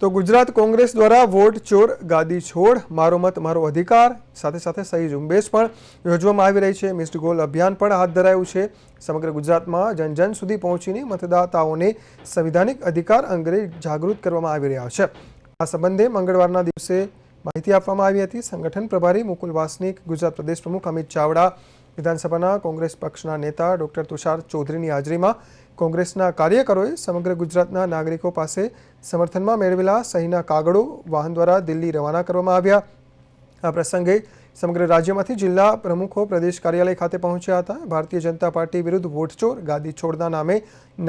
તો ગુજરાત કોંગ્રેસ દ્વારા વોટ, ચોર, ગાદી, છોડ, મારો મત, મારો અધિકાર, સાથે સાથે સહી ઝુંબેશ પણ યોજવામાં આવી રહી છે. મિસ્ડ ગોલ અભિયાન પણ હાથ ધરાયું છે. સમગ્ર ગુજરાતમાં જન જન સુધી પહોંચીને મતદાતાઓને સંવિધાનિક અધિકાર અંગે જાગૃત કરવામાં આવી રહ્યા છે. આ સંબંધે મંગળવારના દિવસે માહિતી આપવામાં આવી હતી. સંગઠન પ્રભારી મુકુલ વાસનિક, ગુજરાત પ્રદેશ પ્રમુખ અમિત ચાવડા, વિધાનસભાના કોંગ્રેસ પક્ષના નેતા ડોક્ટર તુષાર ચૌધરીની હાજરીમાં કોંગ્રેસના કાર્યકરોએ સમગ્ર ગુજરાતના નાગરિકો પાસે સમર્થનમાં મેળવેલા સહીના કાગળો, વાહન દ્વારા દિલ્હી રવાના કરવામાં આવ્યા. આ પ્રસંગે સમગ્ર રાજ્યમાંથી જિલ્લા પ્રમુખો પ્રદેશ કાર્યાલય ખાતે પહોંચ્યા હતા. ભારતીય જનતા પાર્ટી વિરુદ્ધ વોટચોર, ગાદી છોડના નામે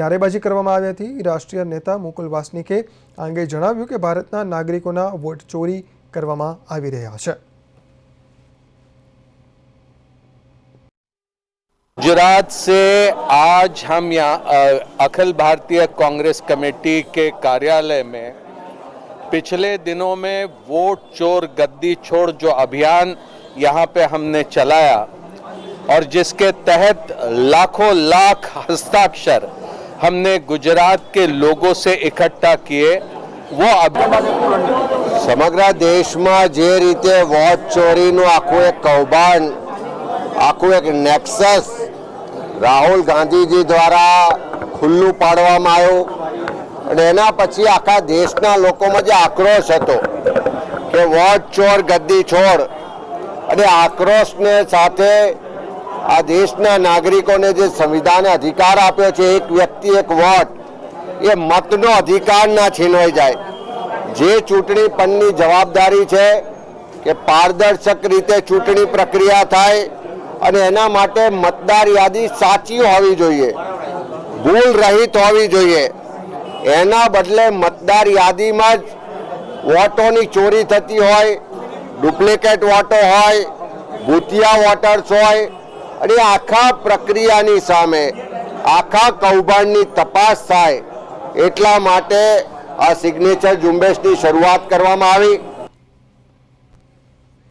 નારેબાજી કરવામાં આવી હતી. રાષ્ટ્રીય નેતા મુકુલ વાસનિકે આ અંગે જણાવ્યું કે ભારતના નાગરિકોના વોટ ચોરી કરવામાં આવી રહ્યા છે. गुजरात से आज हम यहाँ अ, अखिल भारतीय कांग्रेस कमेटी के कार्यालय में पिछले दिनों में वोट चोर गद्दी छोड़ जो अभियान यहाँ पे हमने चलाया और जिसके तहत लाखों लाख हस्ताक्षर हमने गुजरात के लोगों से इकट्ठा किए वो अब સમગ્ર દેશમાં જે રીતે વોટ ચોરીનું આખું એક કૌભાંડ આખું એક નેક્સસ રાહુલ ગાંધીજી દ્વારા ખુલ્લું પાડવામાં આવ્યું. અને એના પછી આખા દેશના લોકોમાં જે આક્રોશ હતો કે વોટ ચોર, ગદ્દી છોડ. અને આક્રોશને સાથે આ દેશના નાગરિકોને જે સંવિધાને અધિકાર આપ્યો છે, એક વ્યક્તિ, એક વોટ, એ મતનો અધિકાર ના છીનવાઈ જાય. જે ચૂંટણી પંચની જવાબદારી છે કે પારદર્શક રીતે ચૂંટણી પ્રક્રિયા થાય અને એના માટે મતદાર યાદી સાચી હોવી જોઈએ, ભૂલ રહિત હોવી જોઈએ. એના બદલે મતદાર યાદીમાં જ વોટોની ચોરી થતી હોય, ડુપ્લિકેટ વોટો હોય, ભૂતિયા વોટર્સ હોય, અને આખા પ્રક્રિયાની સામે, આખા કૌભાંડની તપાસ થાય, એટલા માટે આ સિગ્નેચર ઝુંબેશની શરૂઆત કરવામાં આવી.